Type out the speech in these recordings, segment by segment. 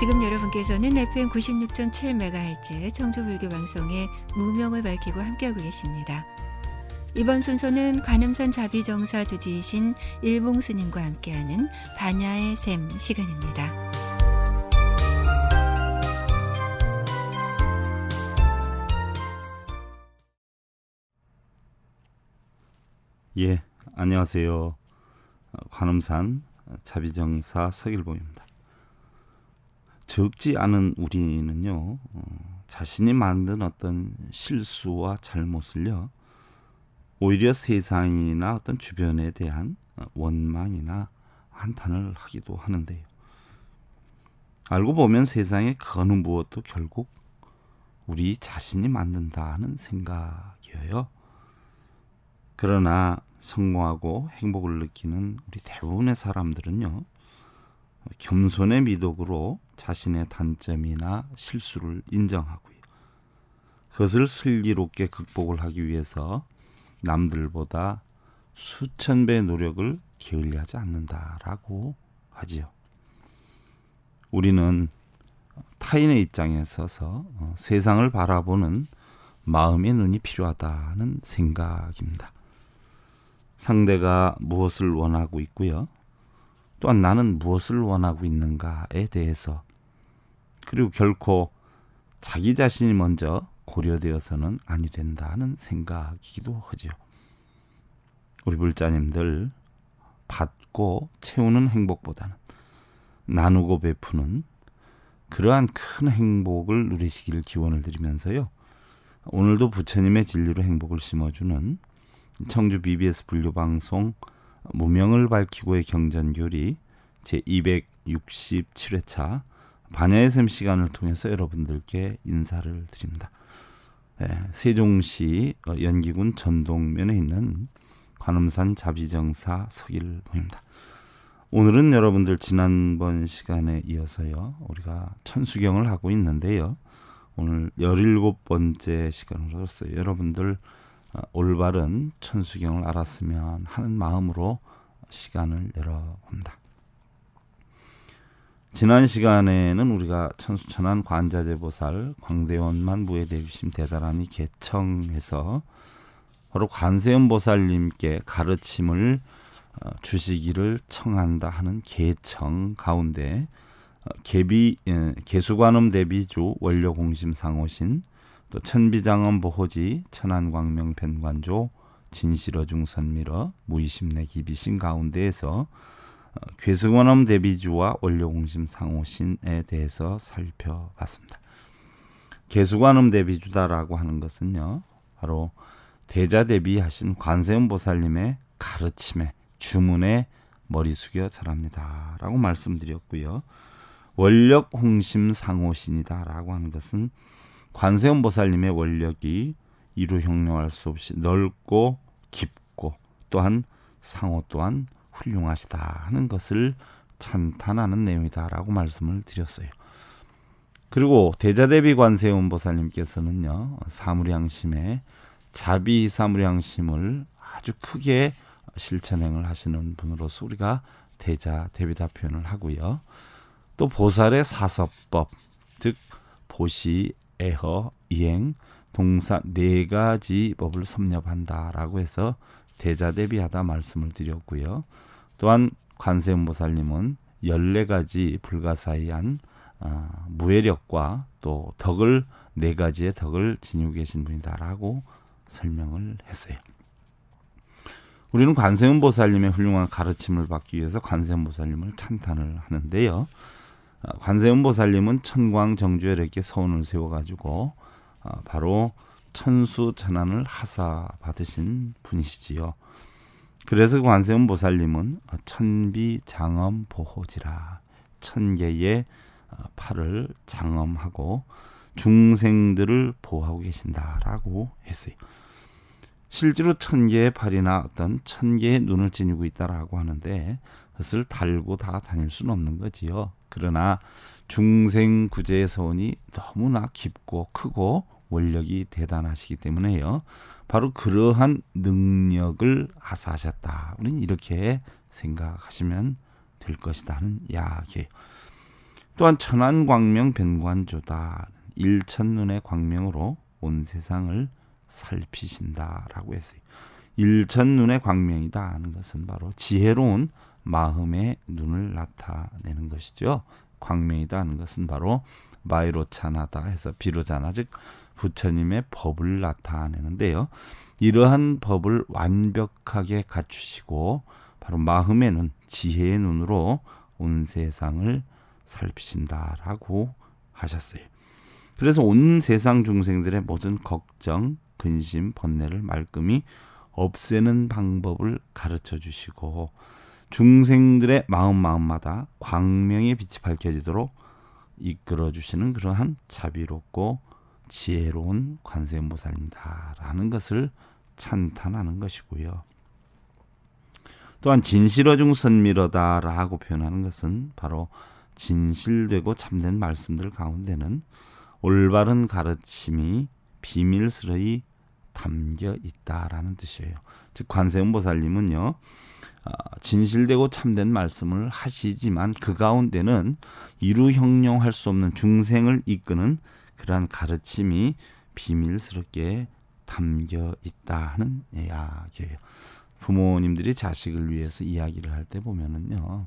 지금 여러분께서는 FM 96.7MHz 청주불교 방송의 무명을 밝히고 함께하고 계십니다. 이번 순서는 관음산 자비정사 주지이신 일봉 스님과 함께하는 반야의 샘 시간입니다. 예, 안녕하세요. 어, 관음산 자비정사 서길봉입니다. 적지 않은 우리는요, 어, 자신이 만든 어떤 실수와 잘못을요, 오히려 세상이나 어떤 주변에 대한 어, 원망이나 한탄을 하기도 하는데요. 알고 보면 세상의 그 어느 무엇도 결국 우리 자신이 만든다는 생각이에요. 그러나 성공하고 행복을 느끼는 우리 대부분의 사람들은요, 겸손의 미덕으로 자신의 단점이나 실수를 인정하고요. 그것을 슬기롭게 극복을 하기 위해서 남들보다 수천 배의 노력을 게을리하지 않는다라고 하지요. 우리는 타인의 입장에 서서 어, 세상을 바라보는 마음의 눈이 필요하다는 생각입니다. 상대가 무엇을 원하고 있고요. 또한 나는 무엇을 원하고 있는가에 대해서 그리고 결코 자기 자신이 먼저 고려되어서는 아니 된다는 생각이기도 하죠. 우리 불자님들 받고 채우는 행복보다는 나누고 베푸는 그러한 큰 행복을 누리시길 기원을 드리면서요. 오늘도 부처님의 진리로 행복을 심어주는 청주 BBS 분류 방송 무명을 밝히고의 경전교리 제 267회차 반야의 샘 시간을 통해서 여러분들께 인사를 드립니다. 예, 세종시 어, 연기군 전동면에 있는 관음산 자비정사 서길봉입니다. 오늘은 여러분들 지난번 시간에 이어서요. 우리가 천수경을 하고 있는데요. 오늘 17번째 시간으로서 여러분들 어, 올바른 천수경을 알았으면 하는 마음으로 시간을 열어봅니다. 지난 시간에는 우리가 천수천안 관자재보살 광대원만 무예대비심 대단하니 개청해서 바로 관세음 보살님께 가르침을 어, 주시기를 청한다 하는 개청 가운데 어, 개비 개수관음 대비주 원료 공심 상호신 또 천비장엄 보호지 천안광명 변관조 진실어 중 선미러 무의심내 기비신 가운데에서 어, 괴승원엄 대비주와 원료공심 상호신에 대해서 살펴봤습니다. 개수관음 대비주다라고 하는 것은요, 바로 대자 대비하신 관세음 보살님의 가르침에 주문에 머리 숙여 절합니다라고 말씀드렸고요. 원력 홍심 상호신이다라고 하는 것은 관세음 보살님의 원력이 이루 형용할 수 없이 넓고 깊고 또한 상호 또한 훌륭하시다 하는 것을 찬탄하는 내용이다라고 말씀을 드렸어요. 그리고 대자대비 관세음 보살님께서는요 사무량심에 자비 사무량심을 아주 크게 실천행을 하시는 분으로서 우리가 대자대비다 표현을 하고요. 또 보살의 사서법 즉 보시 애허, 이행, 동사 네 가지 법을 섭렵한다라고 해서 대자 대비하다 말씀을 드렸고요. 또한 관세음보살님은 열네 가지 불가사의한 어, 무해력과 또 덕을 네 가지의 덕을 지니고 계신 분이다라고 설명을 했어요. 우리는 관세음보살님의 훌륭한 가르침을 받기 위해서 관세음보살님을 찬탄을 하는데요. 어, 관세음보살님은 천광 정주에 이렇게 서운을 세워가지고 어, 바로 천수 천안을 하사 받으신 분이시지요. 그래서 관세음 보살님은 천비 장엄 보호지라 천 개의 어, 팔을 장엄하고 중생들을 보호하고 계신다라고 했어요. 실제로 천 개의 팔이나 어떤 천 개의 눈을 지니고 있다라고 하는데 그것을 달고 다 다닐 수는 없는 거지요. 그러나 중생 구제의 서원이 너무나 깊고 크고 원력이 대단하시기 때문에요. 바로 그러한 능력을 하사하셨다. 우리는 이렇게 생각하시면 될 것이다 하는 이야기예요. 또한 천안광명 변관조다. 일천눈의 광명으로 온 세상을 살피신다라고 했어요. 일천눈의 광명이다 하는 것은 바로 지혜로운 마음의 눈을 나타내는 것이죠. 광명이다 하는 것은 바로 마이로차나다 해서 비로자나 즉 부처님의 법을 나타내는데요. 이러한 법을 완벽하게 갖추시고 바로 마음의 눈, 지혜의 눈으로 온 세상을 살피신다라고 하셨어요. 그래서 온 세상 중생들의 모든 걱정, 근심, 번뇌를 말끔히 없애는 방법을 가르쳐 주시고 중생들의 마음 마음마다 광명의 빛이 밝혀지도록 이끌어 주시는 그러한 자비롭고 지혜로운 관세음보살입니다라는 것을 찬탄하는 것이고요. 또한 진실어중 선미러다라고 표현하는 것은 바로 진실되고 참된 말씀들 가운데는 올바른 가르침이 비밀스러이 담겨 있다라는 뜻이에요. 즉 관세음보살님은요. 아, 진실되고 참된 말씀을 하시지만 그 가운데는 이루 형용할 수 없는 중생을 이끄는 그러한 가르침이 비밀스럽게 담겨 있다는 이야기예요. 부모님들이 자식을 위해서 이야기를 할 때 보면은요.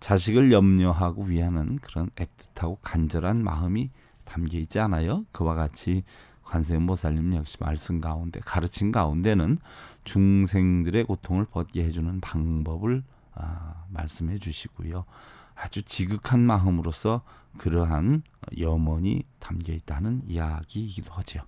자식을 염려하고 위하는 그런 애틋하고 간절한 마음이 담겨 있지 않아요? 그와 같이 관세음보살님 역시 말씀 가운데 가르친 가운데는 중생들의 고통을 벗게 해주는 방법을 아, 말씀해 주시고요. 아주 지극한 마음으로서 그러한 염원이 담겨 있다는 이야기이기도 하죠.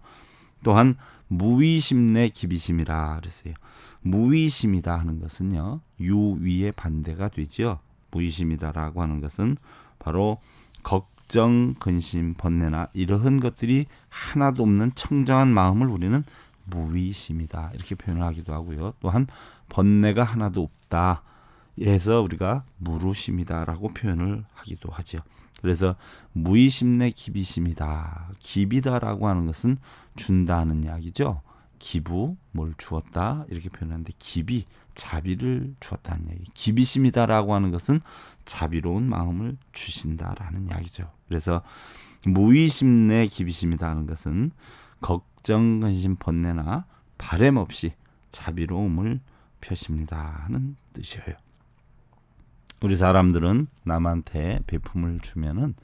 또한 무위심내 기비심이라 그랬어요. 무위심이다 하는 것은요. 유위의 반대가 되죠. 무위심이다라고 하는 것은 바로 걱정, 근심, 번뇌나 이러한 것들이 하나도 없는 청정한 마음을 우리는 무위심이다 이렇게 표현을 하기도 하고요. 또한 번뇌가 하나도 없다. 이래서 우리가 무루심이다라고 표현을 하기도 하죠. 그래서 무의심내 기비심이다. 기비다라고 하는 것은 준다는 이야기죠. 기부 뭘 주었다 이렇게 표현하는데 기비 자비를 주었다는 얘기. 기비심이다라고 하는 것은 자비로운 마음을 주신다라는 이야기죠. 그래서 무의심내 기비심이다 하는 것은 걱정, 근심, 번뇌나 바램 없이 자비로움을 펴십니다 하는 뜻이에요. 우리 사람들은 남한테 베품을 주면은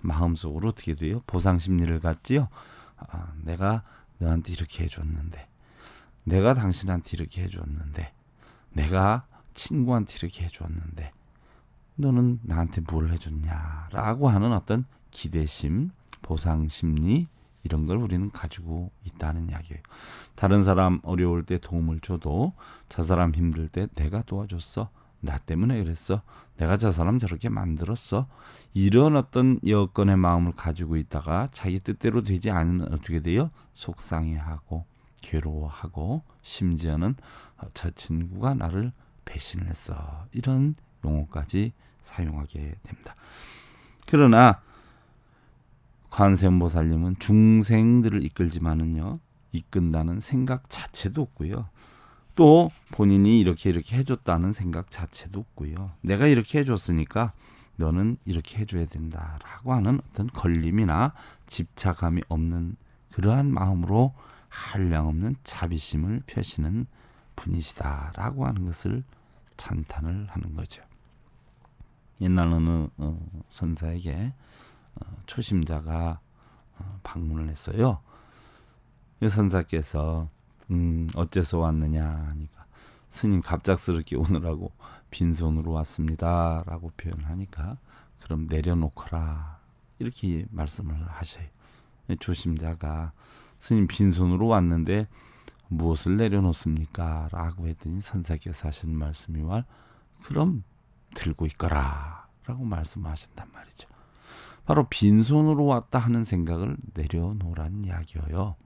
마음속으로 어떻게 돼요? 보상 심리를 갖지요. 아, 내가 너한테 이렇게 해줬는데, 내가 당신한테 이렇게 해줬는데, 내가 친구한테 이렇게 해줬는데, 너는 나한테 뭘 해줬냐라고 하는 어떤 기대심, 보상 심리 이런 걸 우리는 가지고 있다는 이야기예요. 다른 사람 어려울 때 도움을 줘도 저 사람 힘들 때 내가 도와줬어. 나 때문에 그랬어. 내가 저 사람 저렇게 만들었어. 이런 어떤 여건의 마음을 가지고 있다가 자기 뜻대로 되지 않으면 어떻게 돼요? 속상해하고 괴로워하고 심지어는 어, 저 친구가 나를 배신을 했어. 이런 용어까지 사용하게 됩니다. 그러나 관세음보살님은 중생들을 이끌지만은요 이끈다는 생각 자체도 없고요. 또 본인이 이렇게 이렇게 해줬다는 생각 자체도 없고요. 내가 이렇게 해줬으니까 너는 이렇게 해줘야 된다라고 하는 어떤 걸림이나 집착감이 없는 그러한 마음으로 한량 없는 자비심을 펴시는 분이시다라고 하는 것을 찬탄을 하는 거죠. 옛날 어느 어, 선사에게 어, 초심자가 어, 방문을 했어요. 이 선사께서 음, 어째서 왔느냐 하니까 스님 갑작스럽게 오느라고 빈손으로 왔습니다라고 표현하니까 그럼 내려놓거라 이렇게 말씀을 하셔요. 조심자가 스님 빈손으로 왔는데 무엇을 내려놓습니까? 라고 했더니 선사께서 하신 말씀이 와 그럼 들고 있거라 라고 말씀하신단 말이죠. 바로 빈손으로 왔다 하는 생각을 내려놓으란 이야기예요.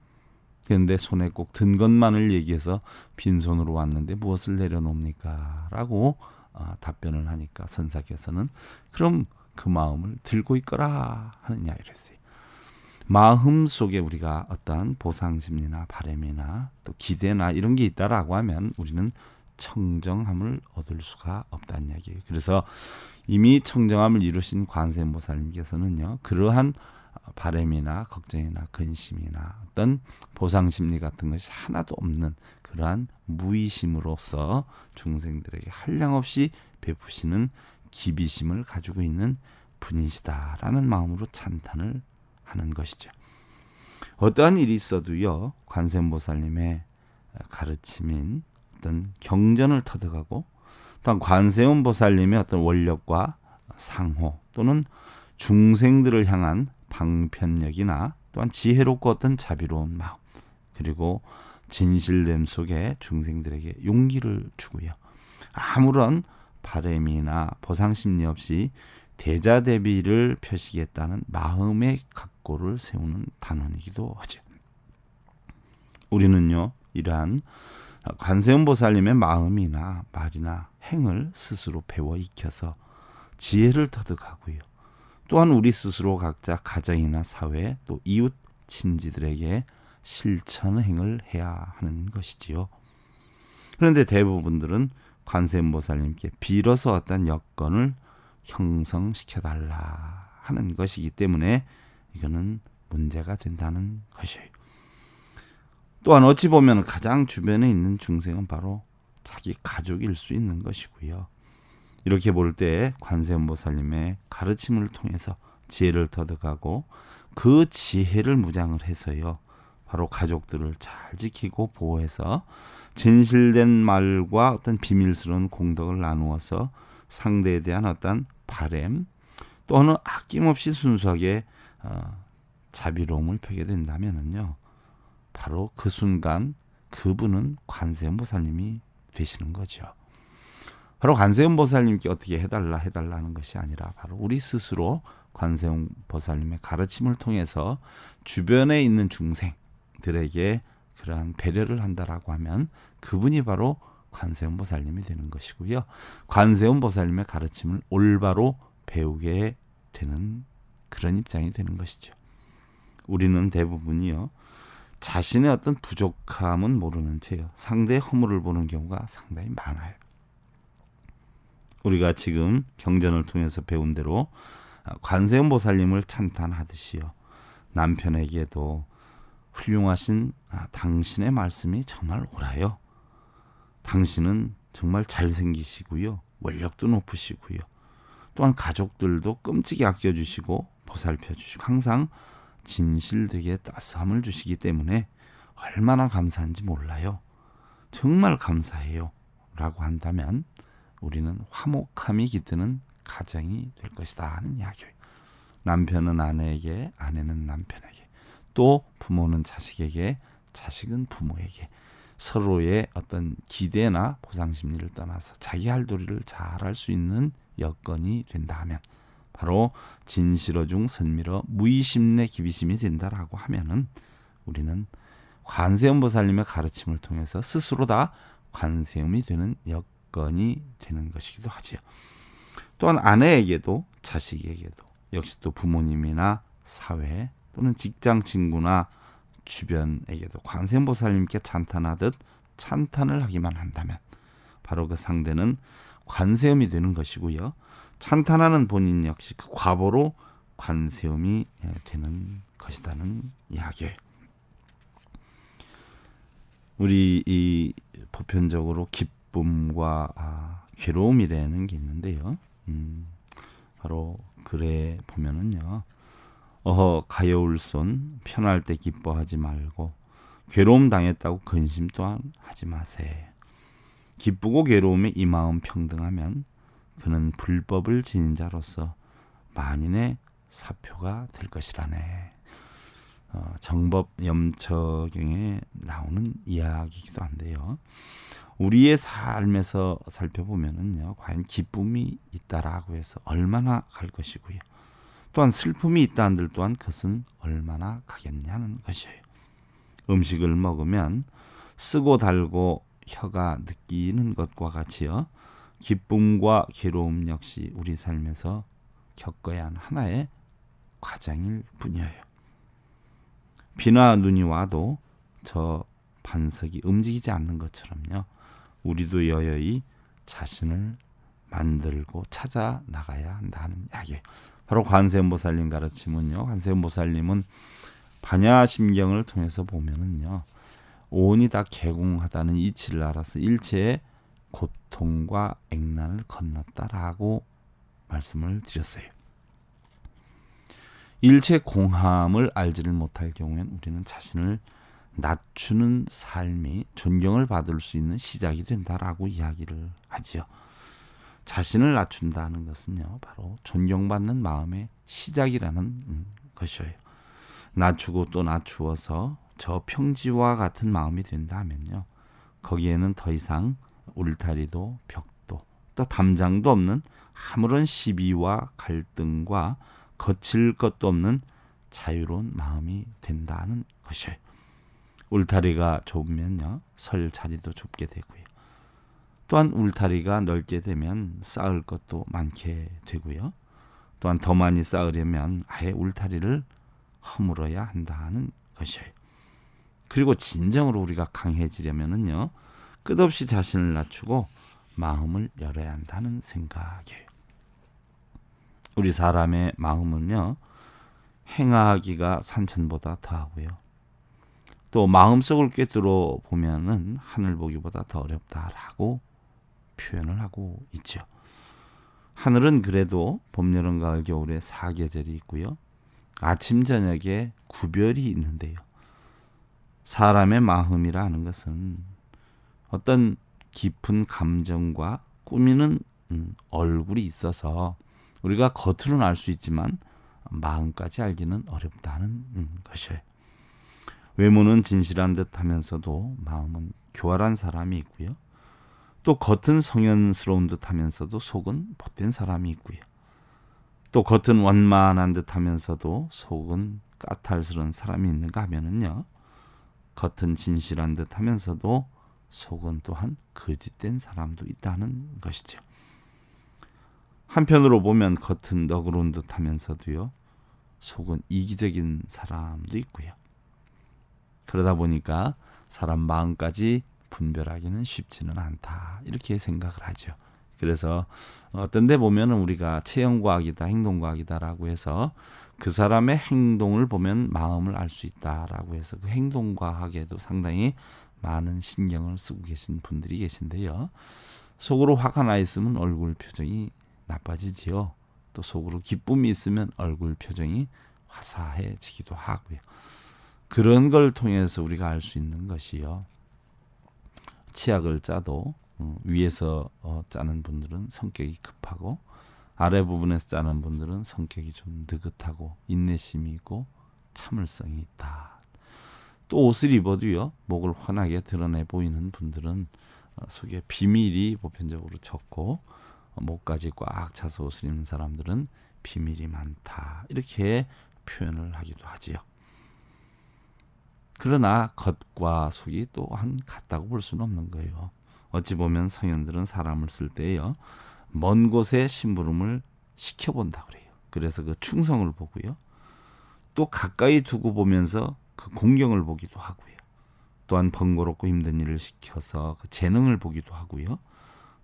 그런데 손에 꼭 든 것만을 얘기해서 빈손으로 왔는데 무엇을 내려놓습니까? 라고 어, 답변을 하니까 선사께서는 그럼 그 마음을 들고 있거라 이야기를 했어요. 마음 속에 우리가 어떠한 보상심리나 바램이나 또 기대나 이런 게 있다라고 하면 우리는 청정함을 얻을 수가 없다는 이야기예요. 그래서 이미 청정함을 이루신 관세음보살님께서는요 그러한 바램이나 걱정이나 근심이나 어떤 보상 심리 같은 것이 하나도 없는 그러한 무의심으로서 중생들에게 한량없이 베푸시는 기비심을 가지고 있는 분이시다라는 마음으로 찬탄을 하는 것이죠. 어떠한 일이 있어도요 관세음보살님의 가르침인 어떤 경전을 터득하고 또한 관세음보살님의 어떤 원력과 상호 또는 중생들을 향한 방편력이나 또한 지혜롭고 어떤 자비로운 마음 그리고 진실됨 속에 중생들에게 용기를 주고요. 아무런 바램이나 보상 심리 없이 대자 대비를 펴시겠다는 마음의 각고를 세우는 단원이기도 하죠. 우리는요 이러한 관세음보살님의 마음이나 말이나 행을 스스로 배워 익혀서 지혜를 터득하고요. 또한 우리 스스로 각자 가정이나 사회 또 이웃 친지들에게 실천 행을 해야 하는 것이지요. 그런데 대부분들은 관세음보살님께 빌어서 어떤 여건을 형성시켜 달라 하는 것이기 때문에 이거는 문제가 된다는 것이에요. 또한 어찌 보면 가장 주변에 있는 중생은 바로 자기 가족일 수 있는 것이고요. 이렇게 볼 때 관세음보살님의 가르침을 통해서 지혜를 터득하고 그 지혜를 무장을 해서요. 바로 가족들을 잘 지키고 보호해서 진실된 말과 어떤 비밀스러운 공덕을 나누어서 상대에 대한 어떤 바램 또는 아낌없이 순수하게 어, 자비로움을 펴게 된다면은요. 바로 그 순간 그분은 관세음보살님이 되시는 거죠. 바로 관세음 보살님께 어떻게 해달라 해달라는 것이 아니라 바로 우리 스스로 관세음 보살님의 가르침을 통해서 주변에 있는 중생들에게 그러한 배려를 한다라고 하면 그분이 바로 관세음 보살님이 되는 것이고요. 관세음 보살님의 가르침을 올바로 배우게 되는 그런 입장이 되는 것이죠. 우리는 대부분이요. 자신의 어떤 부족함은 모르는 채요. 상대의 허물을 보는 경우가 상당히 많아요. 우리가 지금 경전을 통해서 배운 대로 관세음보살님을 찬탄하듯이요. 남편에게도 훌륭하신 아, 당신의 말씀이 정말 옳아요. 당신은 정말 잘생기시고요. 원력도 높으시고요. 또한 가족들도 끔찍이 아껴주시고 보살펴 주시고 항상 진실되게 따스함을 주시기 때문에 얼마나 감사한지 몰라요. 정말 감사해요. 라고 한다면 우리는 화목함이 깃드는 가정이 될 것이다 하는 이야기예요. 남편은 아내에게, 아내는 남편에게, 또 부모는 자식에게, 자식은 부모에게 서로의 어떤 기대나 보상 심리를 떠나서 자기 할 도리를 잘 할 수 있는 여건이 된다 하면 바로 진실어 중 선밀어 무의심내 기비심이 된다라고 하면은 우리는 관세음보살님의 가르침을 통해서 스스로 다 관세음이 되는 여건이 되는 것이기도 하지요. 또한 아내에게도 자식에게도 역시 또 부모님이나 사회 또는 직장 친구나 주변에게도 관세음보살님께 찬탄하듯 찬탄을 하기만 한다면 바로 그 상대는 관세음이 되는 것이고요. 찬탄하는 본인 역시 그 과보로 관세음이 되는 것이다는 이야기예요. 우리 이 보편적으로 기쁨과 아, 괴로움이라는 게 있는데요. 음, 바로 글에 보면은요. 어허 가여울 손 편할 때 기뻐하지 말고 괴로움 당했다고 근심 또한 하지 마세. 기쁘고 괴로움에 이 마음 평등하면 그는 불법을 지닌 자로서 만인의 사표가 될 것이라네. 어, 정법 염처경에 나오는 이야기이기도 한데요. 우리의 삶에서 살펴보면은요, 과연 기쁨이 있다라고 해서 얼마나 갈 것이고요. 또한 슬픔이 있다 한들 또한 그것은 얼마나 가겠냐는 것이에요. 음식을 먹으면 쓰고 달고 혀가 느끼는 것과 같이요. 기쁨과 괴로움 역시 우리 삶에서 겪어야 하는 하나의 과정일 뿐이에요. 비나 눈이 와도 저 반석이 움직이지 않는 것처럼요. 우리도 여여히 자신을 만들고 찾아 나가야 한다는 이야기예요. 바로 관세음보살님 가르침은요. 관세음보살님은 반야심경을 통해서 보면은요. 온이 다 개공하다는 이치를 알아서 일체의 고통과 액난을 건넜다라고 말씀을 드렸어요. 일체 공함을 알지를 못할 경우엔 우리는 자신을 낮추는 삶이 존경을 받을 수 있는 시작이 된다라고 이야기를 하지요. 자신을 낮춘다는 것은요, 바로 존경받는 마음의 시작이라는 음, 것이에요. 낮추고 또 낮추어서 저 평지와 같은 마음이 된다면요, 거기에는 더 이상 울타리도 벽도 또 담장도 없는 아무런 시비와 갈등과 거칠 것도 없는 자유로운 마음이 된다는 것이에요. 울타리가 좁으면요, 설 자리도 좁게 되고요. 또한 울타리가 넓게 되면 쌓을 것도 많게 되고요. 또한 더 많이 쌓으려면 아예 울타리를 허물어야 한다는 것이에요. 그리고 진정으로 우리가 강해지려면은요. 끝없이 자신을 낮추고 마음을 열어야 한다는 생각이에요. 우리 사람의 마음은요. 행하기가 산천보다 더하고요. 또 마음속을 꿰뚫어 보면은 하늘 보기보다 더 어렵다라고 표현을 하고 있죠. 하늘은 그래도 봄, 여름, 가을, 겨울에 사계절이 있고요. 아침, 저녁에 구별이 있는데요. 사람의 마음이라 하는 것은 어떤 깊은 감정과 꾸미는 음, 얼굴이 있어서 우리가 겉으로는 알 수 있지만 마음까지 알기는 어렵다는 음, 것이에요. 외모는 진실한 듯 하면서도 마음은 교활한 사람이 있고요. 또 겉은 성현스러운 듯 하면서도 속은 못된 사람이 있고요. 또 겉은 원만한 듯 하면서도 속은 까탈스러운 사람이 있는가 하면은요. 겉은 진실한 듯 하면서도 속은 또한 거짓된 사람도 있다는 것이죠. 한편으로 보면 겉은 너그러운 듯 하면서도요. 속은 이기적인 사람도 있고요. 그러다 보니까 사람 마음까지 분별하기는 쉽지는 않다. 이렇게 생각을 하죠. 그래서 어떤 데 보면은 우리가 체형과학이다, 행동과학이다라고 해서 그 사람의 행동을 보면 마음을 알 수 있다라고 해서 그 행동과학에도 상당히 많은 신경을 쓰고 계신 분들이 계신데요. 속으로 화가 나 있으면 얼굴 표정이 나빠지지요. 또 속으로 기쁨이 있으면 얼굴 표정이 화사해지기도 하고요. 그런 걸 통해서 우리가 알 수 있는 것이요. 치약을 짜도 어, 위에서 어, 짜는 분들은 성격이 급하고 아래 부분에서 짜는 분들은 성격이 좀 느긋하고 인내심이 있고 참을성이 있다. 또 옷을 입어도요 목을 환하게 드러내 보이는 분들은 어, 속에 비밀이 보편적으로 적고 어, 목까지 꽉 차서 옷을 입는 사람들은 비밀이 많다 이렇게 표현을 하기도 하지요. 그러나 겉과 속이 또한 같다고 볼 수는 없는 거예요. 어찌 보면 성현들은 사람을 쓸 때요. 먼 곳에 심부름을 시켜본다 그래요. 그래서 그 충성을 보고요. 또 가까이 두고 보면서 그 공경을 보기도 하고요. 또한 번거롭고 힘든 일을 시켜서 그 재능을 보기도 하고요.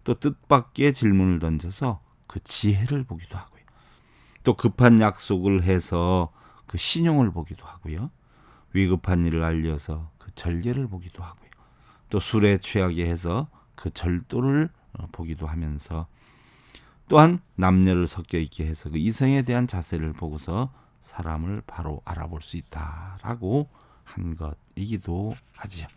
또 뜻밖의 질문을 던져서 그 지혜를 보기도 하고요. 또 급한 약속을 해서 그 신용을 보기도 하고요. 위급한 일을 알려서 그 절개를 보기도 하고요. 또 술에 취하게 해서 그 절도를 어, 보기도 하면서 또한 남녀를 섞여 있게 해서 그 이성에 대한 자세를 보고서 사람을 바로 알아볼 수 있다라고 한 것이기도 하지요.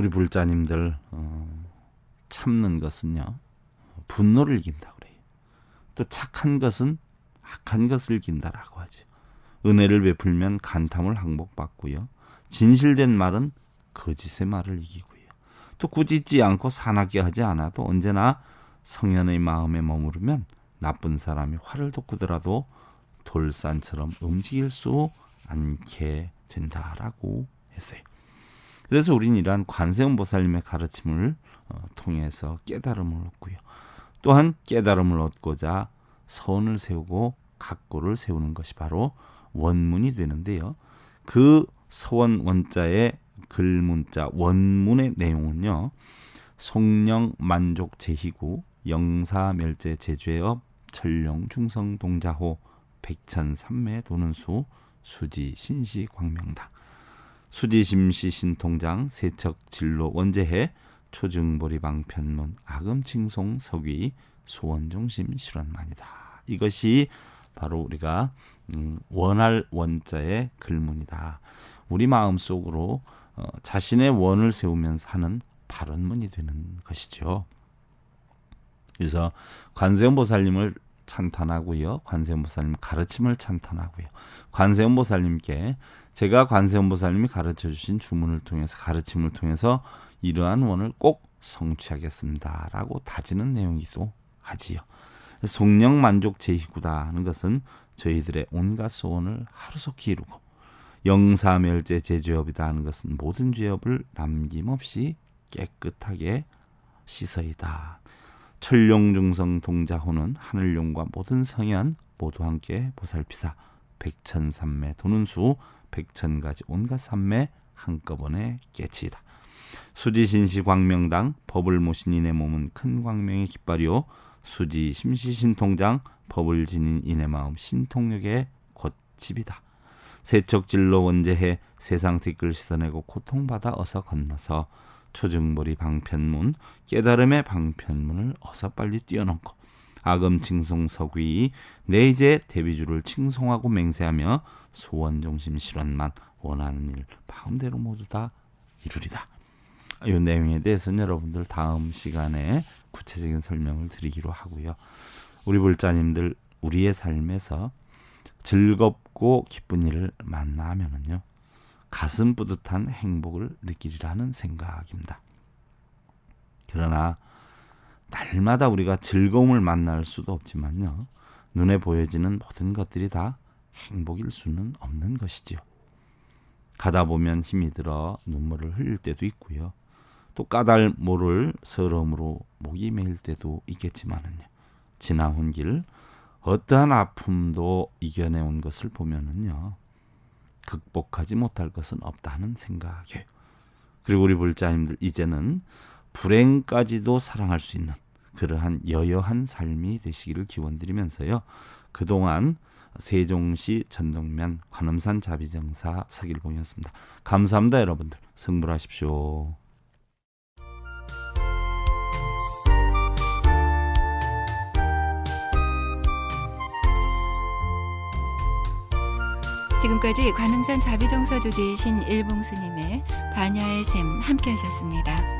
우리 불자님들 어, 참는 것은요 분노를 이긴다 그래요. 또 착한 것은 악한 것을 이긴다라고 하죠. 은혜를 베풀면 간탐을 항복받고요. 진실된 말은 거짓의 말을 이기고요. 또 꾸짖지 않고 사납게 하지 않아도 언제나 성현의 마음에 머무르면 나쁜 사람이 화를 돋구더라도 돌산처럼 움직일 수 않게 된다라고 했어요. 그래서 우리는 이러한 관세음 보살님의 가르침을 어, 통해서 깨달음을 얻고요. 또한 깨달음을 얻고자 선을 세우고 각고를 세우는 것이 바로 원문이 되는데요. 그 서원 원자의 글문자 원문의 내용은요. 송령 만족 제희구 영사 멸제 제죄업 철령 중성 동자호 백천 삼매 도는수 수지 신시 광명당 수지 심시 신통장 세척 진로 원제해 초증보리 방편문 아금 칭송 서귀 소원중심 실현만이다. 이것이 바로 우리가 음, 원할 원자의 글문이다. 우리 마음 속으로 어, 자신의 원을 세우면서 하는 발언문이 되는 것이죠. 그래서 관세음보살님을 찬탄하고요. 관세음보살님 가르침을 찬탄하고요. 관세음보살님께 제가 관세음보살님이 가르쳐 주신 주문을 통해서 가르침을 통해서 이러한 원을 꼭 성취하겠습니다라고 다지는 내용이기도 하지요. 속령 만족 제희구다 하는 것은 저희들의 온갖 소원을 하루속히 이루고 영사멸제 제죄업이다 하는 것은 모든 죄업을 남김없이 깨끗하게 씻어이다. 철룡중성 동자호는 하늘룡과 모든 성현 모두 함께 보살피사 백천삼매 도는 수 백천가지 온갖 삼매 한꺼번에 깨치이다. 수지신시 광명당 법을 모신 이의 몸은 큰 광명의 깃발이요 수지 심시신통장 법을 지닌 이의 마음 신통력의 곧집이다. 세척질로 원제해 세상 뒷글 씻어내고 고통받아 어서 건너서 초증보리 방편문 깨달음의 방편문을 어서 빨리 뛰어넘고 아금 칭송 서귀 내 이제 대비주를 칭송하고 맹세하며 소원 중심 실현만 원하는 일 마음대로 모두 다 이루리다. 이 내용에 대해서는 여러분들 다음 시간에 구체적인 설명을 드리기로 하고요. 우리 불자님들 우리의 삶에서 즐겁고 기쁜 일을 만나면은요 가슴 뿌듯한 행복을 느끼리라는 생각입니다. 그러나 날마다 우리가 즐거움을 만날 수도 없지만요 눈에 보여지는 모든 것들이 다 행복일 수는 없는 것이지요. 가다 보면 힘이 들어 눈물을 흘릴 때도 있고요. 또 까닭 모를 서러움으로 목이 메일 때도 있겠지만은요. 지나온 길 어떠한 아픔도 이겨내온 것을 보면은요. 극복하지 못할 것은 없다는 생각이에요. 그리고 우리 불자님들 이제는 불행까지도 사랑할 수 있는 그러한 여여한 삶이 되시기를 기원드리면서요. 그동안 세종시 전동면 관음산 자비정사 서길봉이었습니다. 감사합니다, 여러분들. 승불하십시오. 지금까지 관음산 자비정사 조지이신 일봉스님의 반야의 샘 함께 하셨습니다.